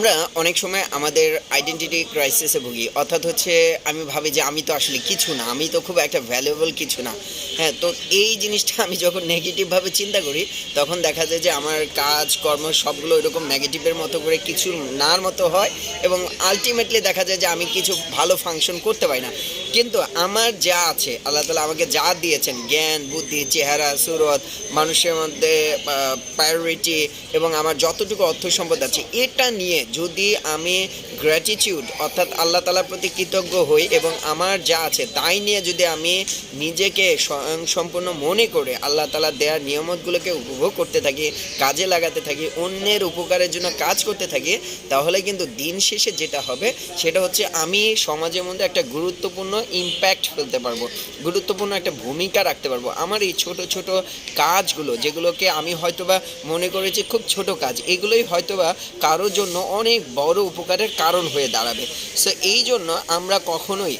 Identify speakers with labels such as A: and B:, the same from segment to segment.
A: আমরা অনেক সময় আমাদের আইডেন্টিটি ক্রাইসিসে ভুগি। অর্থাৎ হচ্ছে আমি ভাবি যে আমি তো আসলে কিছু না, আমি তো খুব একটা ভ্যালুয়েবল কিছু না। হ্যাঁ তো এই জিনিসটা আমি যখন নেগেটিভভাবে চিন্তা করি, তখন দেখা যায় যে আমার কাজ, কর্ম সবগুলো এরকম নেগেটিভের মতো করে কিছু নার মতো হয় এবং আলটিমেটলি দেখা যায় যে আমি কিছু ভালো ফাংশন করতে পারি না। কিন্তু আমার যা আছে, আল্লাহ তালা আমাকে যা দিয়েছেন, জ্ঞান, বুদ্ধি, চেহারা, সুরত, মানুষের মধ্যে প্রায়োরিটি এবং আমার যতটুকু অর্থ সম্পদ আছে, এটা নিয়ে যদি আমি গ্র্যাটিটিউড অর্থাৎ আল্লাহ তালার প্রতি কৃতজ্ঞ হই এবং আমার যা আছে তাই নিয়ে যদি আমি নিজেকে সম্পূর্ণ মনে করে আল্লাহ তালা দেওয়ার নিয়ামতগুলোকে উপভোগ করতে থাকি, কাজে লাগাতে থাকি, অন্যের উপকারের জন্য কাজ করতে থাকি, তাহলে কিন্তু দিন শেষে যেটা হবে সেটা হচ্ছে আমি সমাজের মধ্যে একটা গুরুত্বপূর্ণ ইম্প্যাক্ট ফেলতে পারব, গুরুত্বপূর্ণ একটা ভূমিকা রাখতে পারব। আমার এই ছোট ছোট কাজগুলো যেগুলোকে আমি হয়তোবা মনে করেছি খুব ছোট কাজ, এগুলোই হয়তোবা কারোর জন্য অনেক বড় উপকারের কারণ হয়ে দাঁড়াবে। সো এই জন্য আমরা কখনোই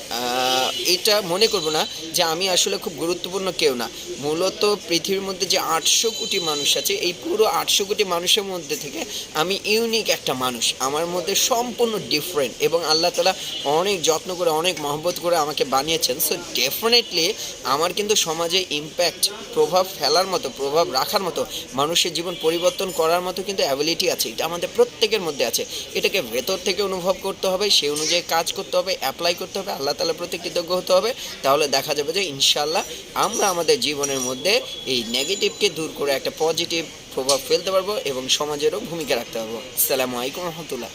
A: এটা মনে করব না যে আমি আসলে খুব গুরুত্বপূর্ণ কেউ না। মূলত পৃথিবীর মধ্যে যে আটশো কোটি মানুষ আছে, এই পুরো আটশো কোটি মানুষের মধ্যে থেকে আমি ইউনিক একটা মানুষ। আমার মধ্যে সম্পূর্ণ ডিফারেন্ট এবং আল্লাহ তালা অনেক যত্ন করে, অনেক মহব্বত করে আমাকে বানিয়েছেন। সো ডেফিনেটলি আমার কিন্তু সমাজে ইম্প্যাক্ট প্রভাব ফেলার মতো, প্রভাব রাখার মতো, মানুষের জীবন পরিবর্তন করার মতো কিন্তু অ্যাবিলিটি আছে। এটা আমাদের প্রত্যেকের মধ্যে আছে। এটাকে ভেতর থেকে অনুভব করতে হবে সেই অনুযায়ী কাজ করতে হবে অ্যাপ্লাই করতে হবে, আল্লাহ তালার প্রতি কৃতজ্ঞ হতে হবে। তাহলে দেখা যাবে যে ইনশাল্লাহ আমরা আমাদের জীবনের মধ্যে এই নেগেটিভকে দূর করে একটা পজিটিভ প্রভাব ফেলতে পারব এবং সমাজেরও ভূমিকা রাখতে পারব। আসসালামু আলাইকুম রহমতুল্লাহ।